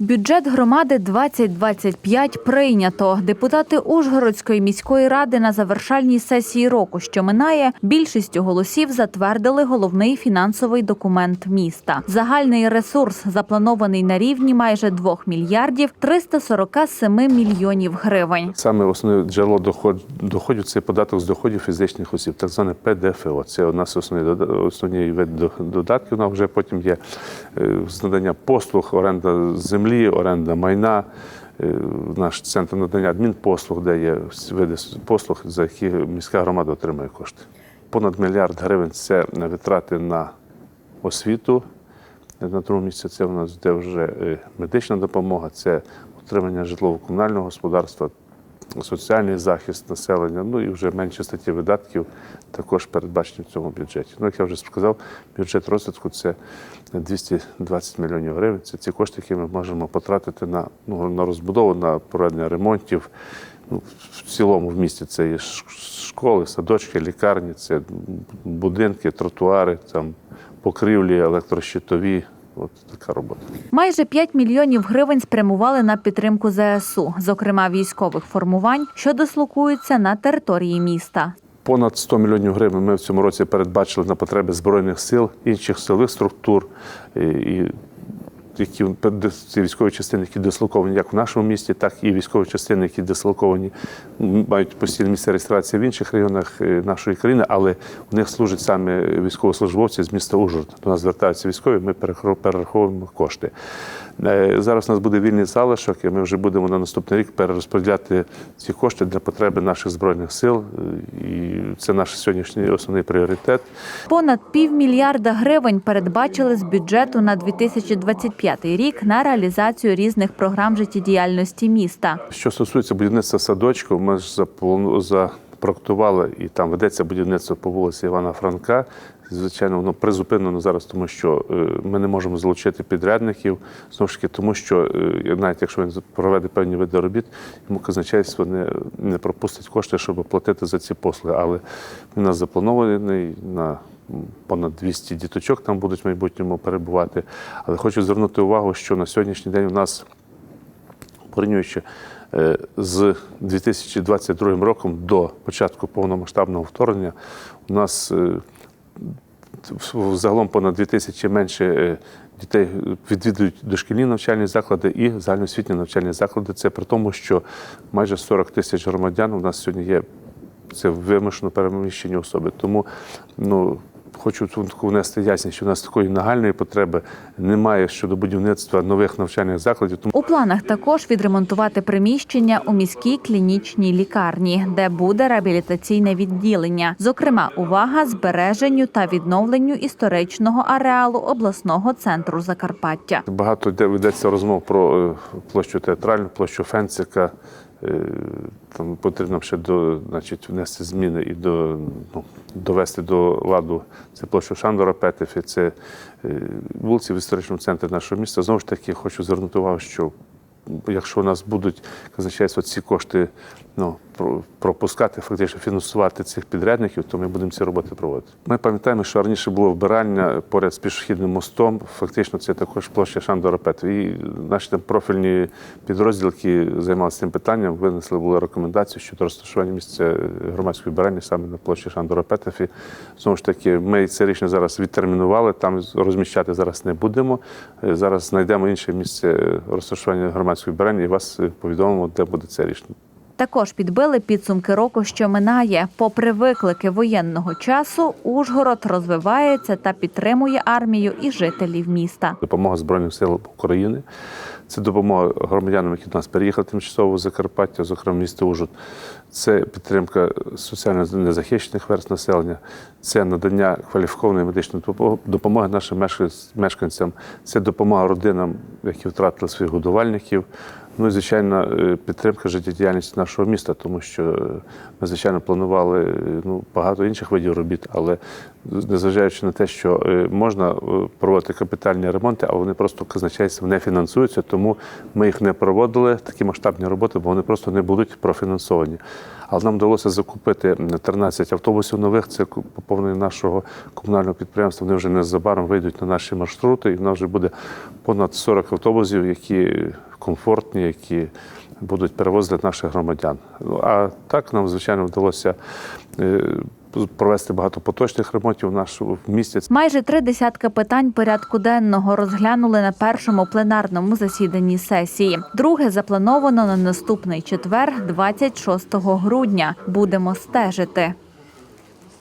Бюджет громади 2025 прийнято. Депутати Ужгородської міської ради на завершальній сесії року, що минає, більшістю голосів затвердили головний фінансовий документ міста. Загальний ресурс запланований на рівні майже 2 мільярдів 347 мільйонів гривень. Саме основне джерело доход, доходів це податок з доходів фізичних осіб, так зване ПДФО. Це основний дода- основний вид додатків. Нам вже потім є е, з надання послуг, оренда землі, оренда майна. е, Наш центр надання адмінпослуг, де є види послуг, за які міська громада отримує кошти. Понад мільярд гривень це витрати на освіту. На другому місці це в нас де вже е, медична допомога, це отримання житлово-комунального господарства, соціальний захист населення, ну і вже менші статті видатків також передбачені в цьому бюджеті. Ну, як я вже сказав, бюджет розвитку це 220 мільйонів гривень. Це ті кошти, які ми можемо потратити на, ну, на розбудову, на проведення ремонтів. Ну, в цілому в місті це є школи, садочки, лікарні, це будинки, тротуари, там покрівлі, електрощитові. От така робота. Майже 5 мільйонів гривень спрямували на підтримку ЗСУ, зокрема військових формувань, що дислокуються на території міста. Понад 100 мільйонів гривень ми в цьому році передбачили на потреби збройних сил, інших силових структур, і, і які ці військові частини, які дислоковані як в нашому місті, так і військові частини, які дислоковані, мають постійне місце реєстрації в інших регіонах е, нашої країни, але в них служать саме військовослужбовці з міста Ужгород. До нас звертаються військові, ми перераховуємо кошти. Е, Зараз у нас буде вільний залишок, і ми вже будемо на наступний рік перерозподіляти ці кошти для потреби наших збройних сил. Е, І це наш сьогоднішній основний пріоритет. Понад півмільярда гривень передбачили з бюджету на 2025 рік на реалізацію різних програм життєдіяльності міста. Що стосується будівництва садочку, ми ж заплану- запроектували і там ведеться будівництво по вулиці Івана Франка. Звичайно, воно призупинено зараз, тому що е, ми не можемо залучити підрядників. Знову ж таки, тому що е, навіть якщо він проведе певні види робіт, йому казначейство не, не пропустить кошти, щоб платити за ці послуги. Але він у нас запланований на понад 200 діточок там будуть в майбутньому перебувати. Але хочу звернути увагу, що на сьогоднішній день у нас порівнюючи е, з 2022 роком до початку повномасштабного вторгнення, у нас е, загалом понад 2 тисячі менше е, дітей відвідують дошкільні навчальні заклади і загальноосвітні навчальні заклади. Це при тому, що майже 40 тисяч громадян у нас сьогодні є. Це вимушено переміщені особи. Тому ну, хочу тут внести ясність, що у нас такої нагальної потреби немає щодо будівництва нових навчальних закладів. Тому У планах також відремонтувати приміщення у міській клінічній лікарні, де буде реабілітаційне відділення. Зокрема, увага збереженню та відновленню історичного ареалу обласного центру Закарпаття. Багато йде ведеться розмов про е, площу театральну, площу Фенцика. Е, Там потрібно ще до, значить, внести зміни і до, ну, довести до ладу це площу Шандора Петефі, це е, вулиці в історичному центрі нашого міста. Знову ж таки, хочу звернути увагу, що якщо у нас будуть казначейство ці кошти ну, пропускати, фактично фінансувати цих підрядників, то ми будемо ці роботи проводити. Ми пам'ятаємо, що раніше було вбирання поряд з пішохідним мостом. Фактично, це також площа Шандора Пету. І наші там профільні підрозділи, які займалися цим питанням, винесли були рекомендацію щодо розташування місця громадської вбирання саме на площі Шандора Петефі. Знову ж таки, ми це рішення зараз відтермінували, там розміщати зараз не будемо. Е, Зараз знайдемо інше місце розташування громадської вбирання і вас е, повідомимо, де буде це рішення. Також підбили підсумки року, що минає. Попри виклики воєнного часу, Ужгород розвивається та підтримує армію і жителів міста. Допомога Збройним силам України. Це допомога громадянам, які до нас переїхали тимчасово в Закарпаття, зокрема місто Ужгород. Це підтримка соціально незахищених верст населення, це надання кваліфікованої медичної допо- допомоги нашим мешканцям, це допомога родинам, які втратили своїх годувальників. Ну і звичайно, е, підтримка життєдіяльності нашого міста, тому що е, ми, звичайно, планували е, ну, багато інших видів робіт, але незважаючи на те, що можна проводити капітальні ремонти, а вони просто казначейством не фінансуються, тому ми їх не проводили, такі масштабні роботи, бо вони просто не будуть профінансовані. Але нам вдалося закупити 13 автобусів нових. Це поповнення нашого комунального підприємства. Вони вже незабаром вийдуть на наші маршрути, і в нас вже буде понад 40 автобусів, які комфортні, які будуть перевозити наших громадян. Ну, А так нам, звичайно, вдалося е, провести багато поточних ремонтів в нашому місті. Майже три десятки питань порядку денного розглянули на першому пленарному засіданні сесії. Друге заплановано на наступний четвер, 26 грудня. Будемо стежити.